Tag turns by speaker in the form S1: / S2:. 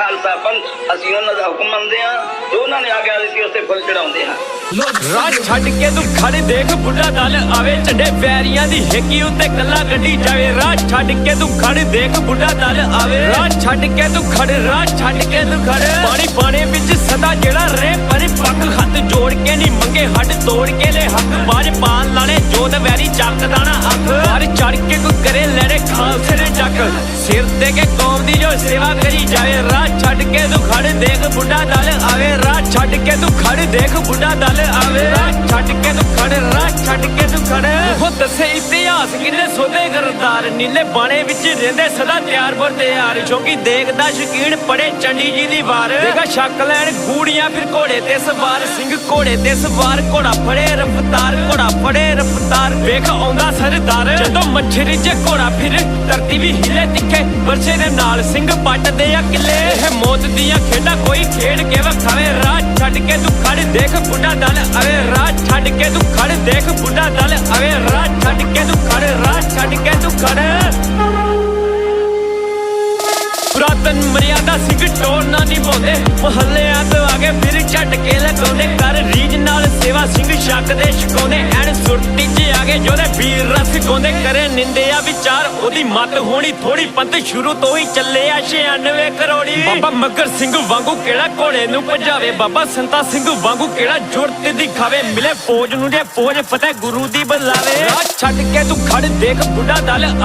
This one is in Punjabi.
S1: ਆਪਾਂ ਅਸੀਂ ਉਹਨਾਂ ਦਾ ਹੁਕਮ ਮੰਨਦੇ ਆ ਜੋ ਉਹਨਾਂ ਨੇ ਆਗਿਆ ਦਿੱਤੀ, ਉਸ ਫੁੱਲ ਚੜਾਉਂਦੇ ਹਾਂ।
S2: ਰਾਹ ਛੱਡ ਕੇ ਤੂੰ ਖੜ, ਦੇਖ ਬੁੱਢਾ ਦਲ ਆਵੇ ਝੰਡੇ ਪੈਰੀਆਂ ਦੀ ਹੇਕੀ ਉੱਤੇ ਕੱਲਾ ਗੱਡੀ ਜਾਵੇ। ਰਾਹ ਛੱਡ ਕੇ ਤੂੰ ਖੜ, ਦੇਖ ਬੁੱਢਾ ਦਲ ਆਵੇ। ਰਾਹ ਛੱਡ ਕੇ ਤੂੰ ਖੜ ਰਾਹ ਛੱਡ ਕੇ ਤੂੰ ਖੜ। ਪਾਣੀ ਪਾਣੇ ਵਿੱਚ ਸਦਾ ਜਿਹੜਾ ਰੇ ਪਰ ਪੱਕ ਹੱਥ ਜੋੜ ਕੇ ਨਹੀਂ ਮੰਗੇ, ਹੱਡ ਤੋੜ ਕੇ ਲੈ ਹੱਕ। ਬਾਜ ਪਾਲ ਲਾਣੇ ਜੋਤ ਵੈਰੀ ਚੱਕਦਾ ਨਾ ਅੱਖ ਹਰ ਚੜ ਕੇ ਕੋਈ ਕਰੇ ਲੈਣੇ ਖਾਲਸੇ ਦੇ ਚੱਕ। ਸਿਰ ਤੇ ਕੇ ਕੌਮ ਦੀ ਜੋ ਸੇਵਾ ਕਰੀ ਜਾ ਦੇਖ ਬੁੱਢਾ ਦਲ ਆਵੇ, ਰਾਹ ਛੱਡ ਕੇ ਤੂੰ ਖੜ ਦੇਖ ਬੁੱਢਾ ਦਲ ਆਵੇ, ਰਾਹ ਛੱਡ ਕੇ ਤੂੰ ਖੜ ਰਾਹ ਛੱਡ ਕੇ ਤੂੰ ਖੜ ਉਹ ਦੱਸੇ ਇਤਿਹਾਸ ਕਿੰਨੇ ਸੋਧੇ ਗਰਦਾਰ? ਨੀਲੇ ਬਾਣੇ ਵਿੱਚ ਰਹਿੰਦੇ ਸਦਾ ਤਿਆਰ ਬਰ ਤਿਆਰ ਕਿਉਂਕਿ ਦੇਖਦਾ ਸ਼ਕੀਨ ਪੜੇ ਚੰਡੀ ਜੀ ਦੀ ਵਾਰ। ਦੇਖਾ ਸ਼ੱਕ ਲੈਣ ਗੂੜੀਆਂ ਫਿਰ ਘੋੜੇ ਤੇ ਸਵਾਰ ਸਿੰਘ ਘੋੜੇ ਤੇ ਸਵਾਰ ਘੋੜਾ ਫੜੇ ਰਫਤਾਰ ਘੋੜਾ ਫੜੇ ਰਫਤਾਰ। ਵੇਖ ਆਉਂਦਾ ਸਰਦਾਰ ਜਦੋਂ ਮੱਛਰ ਜੇ ਘੋੜਾ ਫਿਰ ਧਰਤੀ ਵੀ ਹਿਲੇ ਤਿੱਖੇ। ਵਰਸੇ ਦੇ ਨਾਲ ਸਿੰਘ ਪੱਟਦੇ ਆ ਕਿੱਲੇ। ਇਹ ਮੌਤ ਦੀਆਂ ਖੇਡਾਂ ਕੋਈ ਖੇਡ ਕੇ ਵਖਾਵੇ। ਰਾਹ ਛੱਡ ਕੇ ਤੂੰ ਖੜ ਦੇਖ ਬੁੱਢਾ ਦਲ ਆਵੇ। ਰਾਹ ਛੱਡ ਕੇ ਤੂੰ ਖੜ ਦੇਖ ਬੁੱਢਾ ਦਲ ਆਵੇ। ਰਾਹ ਛੱਡ ਕੇ ਤੂੰ ਪੁਰਾਤਨ ਮਰਿਆਦਾ ਸਿੰਘ ਟੋਰ ਨਾ ਨਿਭਾਉਂਦੇ ਮਹੱਲਿਆਂ ਤੋਂ ਆਗੇ ਫਿਰ ਛੱਡ ਕੇ ਲਗਾਉਂਦੇ ਕਰ ਰੀਜ ਨਾਲ ਸੇਵਾ ਸਿੰਘ ਛੱਕ ਦੇ ਛਕਾਉਂਦੇ। ਐਨ ਸੁਰਤੀ 'ਚ ਆਗੇ ਜੋਦੇ ਵੀਰ ਰਸ ਗਾਉਂਦੇ। ਕਰੇ ਨਿੰਦਿਆ ਵਿਚਾਰ, ਉਹਦੀ ਮੱਤ ਹੋਣੀ ਥੋੜੀ ਪੰਤ ਸ਼ੁਰੂ ਤੋਂ ਹੀ ਚੱਲੇ ਆ 96 ਕਰੋੜੀ। ਬਾਬਾ ਮੱਗਰ ਸਿੰਘ ਵਾਂਗੂ ਕਿਹੜਾ ਘੋੜੇ ਨੂੰ ਭਜਾਵੇ? ਬਾਬਾ ਸੰਤਾ ਸਿੰਘ ਵਾਂਗੂ ਕਿਹੜਾ ਜੁਰਤ ਦਿਖਾਵੇ? ਮਿਲੇ ਫੌਜ ਨੂੰ ਜੇ ਫੌਜ ਫਤਿਹ ਗੁਰੂ ਦੀ ਬੁਲਾਵੇ। ਰਾਹ ਛੱਡ ਕੇ ਤੂੰ ਖੜ, ਦੇਖ ਬੁੱਢਾ ਦਲ